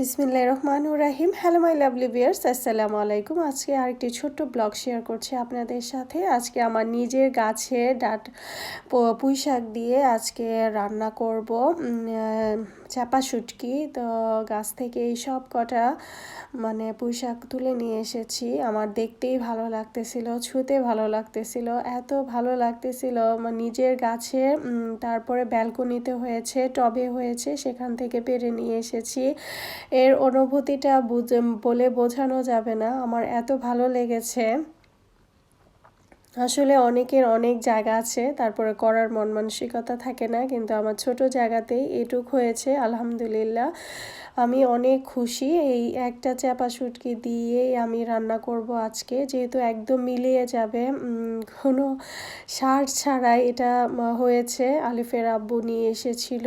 বিসমিল্লাহ রহমানুর রাহিম। Hello my lovely viewers আসসালামু আলাইকুম। আজকে আরেকটি ছোট্ট ব্লগ শেয়ার করছি আপনাদের সাথে। আজকে আমার নিজের গাছে ডাট পুঁই শাক দিয়ে আজকে রান্না করব। চাপা শুটকি। তো গাছ থেকে এই সব কটা মানে পুঁই শাক তুলে নিয়ে এসেছি। আমার দেখতেই ভালো লাগতেছিল, ছুঁতে ভালো লাগতেছিল, এত ভালো লাগতেছিল। নিজের গাছে তারপরে ব্যালকনিতে হয়েছে, টবে হয়েছে, সেখান থেকে পেরে নিয়ে এসেছি। এর অনুভূতিটা বলে বোঝানো যাবে না। আমার এত ভালো লেগেছে। আসলে অনেকের অনেক জায়গা আছে, তারপরে করার মন মানসিকতা থাকে না, কিন্তু আমার ছোট জায়গাতেই এটুক হয়েছে, আলহামদুলিল্লাহ। আমি অনেক খুশি। এই একটা চাপা শুটকি দিয়েই আমি রান্না করব আজকে। যেহেতু একদম মিলিয়ে যাবে কোনো সার ছাড়াই এটা হয়েছে। আলিফের আব্বু নিয়ে এসেছিল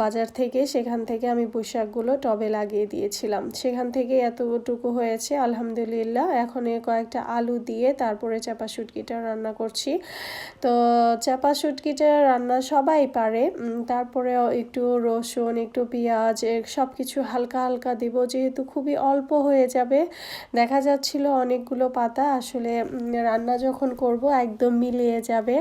বাজার থেকে। সেখান থেকে আমি পোশাকগুলো টবে লাগিয়ে দিয়েছিলাম। সেখান থেকে এতটুকু হয়েছে, আলহামদুলিল্লাহ। এখন কয়েকটা আলু দিয়ে তারপরে চাপা শুটকিটা রান্না করছি। তো চাপা শুটকিটা রান্না সবাই পারে তারপরেও একটু রসুন, একটু পেঁয়াজ সব কিছু হালকা হালকা দিব, যেহেতু খুবই অল্প হয়ে যাবে। দেখা যাচ্ছিল অনেকগুলো পাতা, আসলে রান্না যখন করব একদম মিলিয়ে যাবে।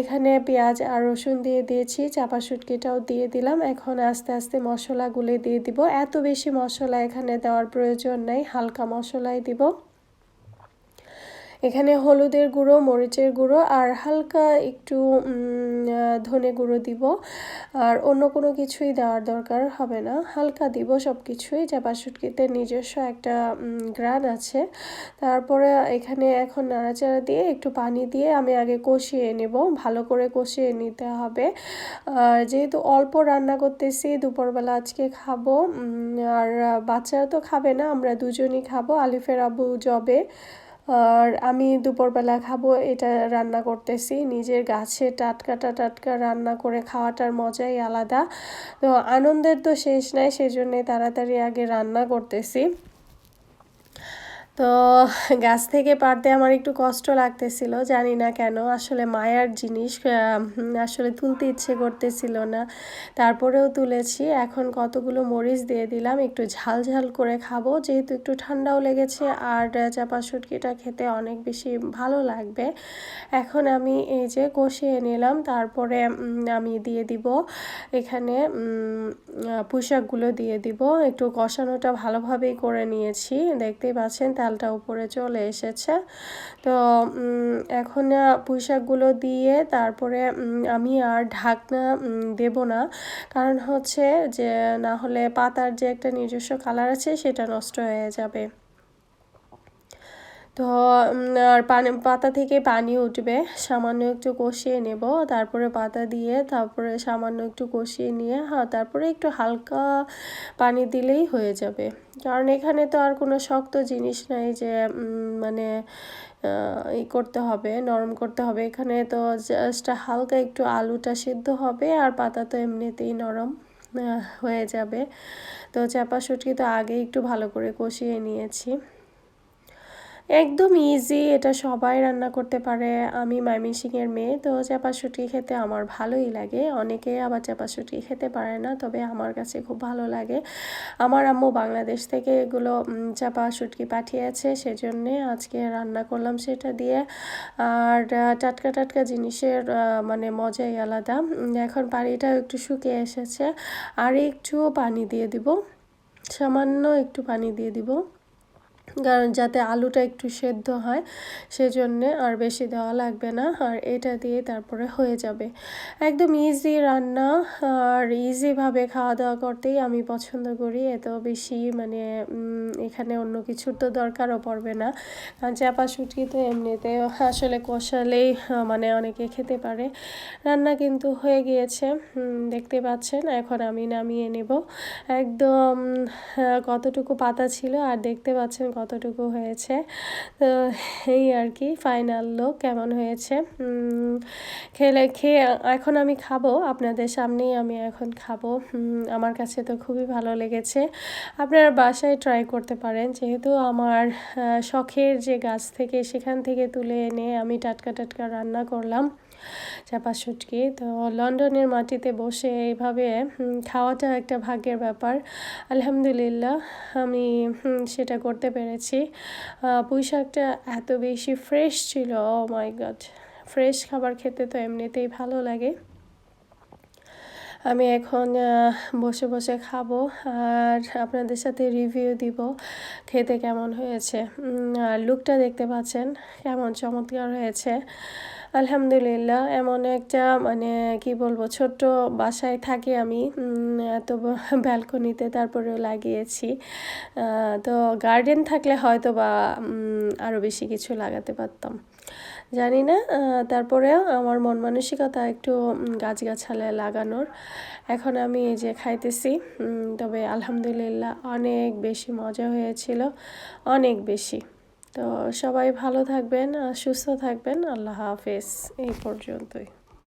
এখানে পেঁয়াজ আর রসুন দিয়ে দিয়েছি, চাপা শুটকিটাও দিয়ে দিলাম। এখন আস্তে আস্তে মশলাগুলো দিয়ে দিব। এত বেশি মশলা এখানে দেওয়ার প্রয়োজন নাই, হালকা মশলাই দিব। এখানে হলুদের গুঁড়ো, মরিচের গুঁড়ো, আর হালকা একটু ধনে গুঁড়ো দিব। আর অন্য কোনো কিছুই দেওয়ার দরকার হবে না। হালকা দিব সব কিছুই যা বাসুটকিতে নিজস্ব একটা গ্রান আছে। তারপরে এখানে এখন নাড়াচাড়া দিয়ে একটু পানি দিয়ে আমি আগে কষিয়ে নেব। ভালো করে কষিয়ে নিতে হবে। আর যেহেতু অল্প রান্না করতেছি, দুপুরবেলা আজকে খাব আর বাচ্চারা তো খাবে না, আমরা দুজনই খাব। আলিফের আব্বু জবে। আর আমি দুপুরবেলা খাব, এটা রান্না করতেছি। নিজের গাছে টাটকা টাটকা রান্না করে খাওয়াটার মজাই আলাদা। তো আনন্দের তো শেষ নাই, সেজন্যে তাড়াতাড়ি আগে রান্না করতেছি। তো গাছ থেকে পারতে আমার একটু কষ্ট লাগতেছিল, জানি না কেন। আসলে মায়ার জিনিস আসলে তুলতে ইচ্ছে করতেছিল না। তারপরেও তুলেছি। এখন কতগুলো মরিচ দিয়ে দিলাম, একটু ঝাল ঝাল করে খাব। যেহেতু একটু ঠান্ডাও লেগেছে, আর চাপা শুটকিটা খেতে অনেক বেশি ভালো লাগবে। এখন আমি এই যে কষিয়ে নিলাম, তারপরে আমি দিয়ে দিব এখানে পোশাকগুলো দিয়ে দিব। একটু কষানোটা ভালোভাবেই করে নিয়েছি, দেখতেই পাচ্ছেন তেলটা উপরে চলে এসেছে। তো এখন পুঁইশাকগুলো দিয়ে তারপরে আমি আর ঢাকনা দেব না। কারণ হচ্ছে যে, না হলে পাতার যে একটা নিজস্ব কালার আছে, সেটা নষ্ট হয়ে যাবে। তো আর পানি, পাতা থেকে পানি উঠবে। সামান্য একটু কষিয়ে নেব, তারপরে পাতা দিয়ে তারপরে সামান্য একটু কষিয়ে নিয়ে হ্যাঁ তারপরে একটু হালকা পানি দিলেই হয়ে যাবে। কারণ এখানে তো আর কোনো শক্ত জিনিস নাই যে মানে ই করতে হবে, নরম করতে হবে। এখানে তো জাস্ট হালকা একটু আলুটা সিদ্ধ হবে, আর পাতা তো এমনিতেই নরম হয়ে যাবে। তো চাপা শুটকি তো আগে একটু ভালো করে কষিয়ে নিয়েছি। একদম ইজি এটা সবাই রান্না করতে পারে। আমি ময়মনসিংহের মেয়ে, তো চাপা শুটকি খেতে আমার ভালোই লাগে। অনেকে আবার চাপা শুটকি খেতে পারে না, তবে আমার কাছে খুব ভালো লাগে। আমার আম্মু বাংলাদেশ থেকে এগুলো চাপা শুটকি পাঠিয়েছে, সেজন্যে আজকে রান্না করলাম সেটা দিয়ে। আর টাটকা টাটকা জিনিসের মানে মজাই আলাদা। এখন পানিটাও একটু শুকিয়ে এসেছে। আর একটু পানি দিয়ে দিব। সামান্য একটু পানি দিয়ে দিব। কারণ যাতে আলুটা একটু সেদ্ধ হয় সেজন্যে আর বেশি দেওয়া লাগবে না। আর এটা দিয়ে তারপরে হয়ে যাবে। একদম ইজি রান্না আর ইজিভাবে খাওয়া দাওয়া করতেই আমি পছন্দ করি। এত বেশি মানে এখানে অন্য কিছুর তো দরকারও পড়বে না। কারণ চাপা শুটকি তো এমনিতে আসলে কষালেই মানে অনেকে খেতে পারে। রান্না কিন্তু হয়ে গিয়েছে দেখতে পাচ্ছেন এখন আমি নামিয়ে নেব। একদম আহ, কতটুকু পাতা ছিল আর দেখতে পাচ্ছেন কতটুকু হয়েছে। তো এই আর কি ফাইনাল লুক কেমন হয়েছে? খেলে, খেয়ে এখন আমি খাব, আপনাদের সামনেই আমি এখন খাব। আমার কাছে তো খুবই ভালো লেগেছে। আপনারা বাসায় ট্রাই করতে পারেন, যেহেতু আমার শখের যে গাছ থেকে সেখান থেকে তুলে এনে আমি টাটকা টাটকা রান্না করলাম। চাপা শুটকি তো লন্ডনের মাটিতে বসে এইভাবে খাওয়াটা একটা ভাগ্যের ব্যাপার। আলহামদুলিল্লাহ, আমি সেটা করতে পেরেছি। পুঁই শাকটা এত বেশি ফ্রেশ ছিল ও মাই গড ফ্রেশ খাবার খেতে তো এমনিতেই ভালো লাগে। আমি এখন বসে বসে খাব আর আপনাদের সাথে রিভিউ দিব খেতে কেমন হয়েছে। আর লুকটা দেখতে পাচ্ছেন, কেমন চমৎকার হয়েছে। আলহামদুলিল্লাহ, এমন একটা মানে কি বলব, ছোট্ট বাসায় থাকি আমি। এত ব্যালকনিতে তারপরেও লাগিয়েছি। তো গার্ডেন থাকলে হয়তো বা আরও বেশি কিছু লাগাতে পারতাম। জানি না তারপরে আমার মন মানসিকতা একটু গাছগাছালা লাগানোর। এখন আমি এই যে খাইতেছি তবে আলহামদুলিল্লাহ অনেক বেশি মজা হয়েছিল, অনেক বেশি। তো সবাই ভালো থাকবেন, সুস্থ থাকবেন, আল্লাহ হাফেজ, এই পর্যন্তই।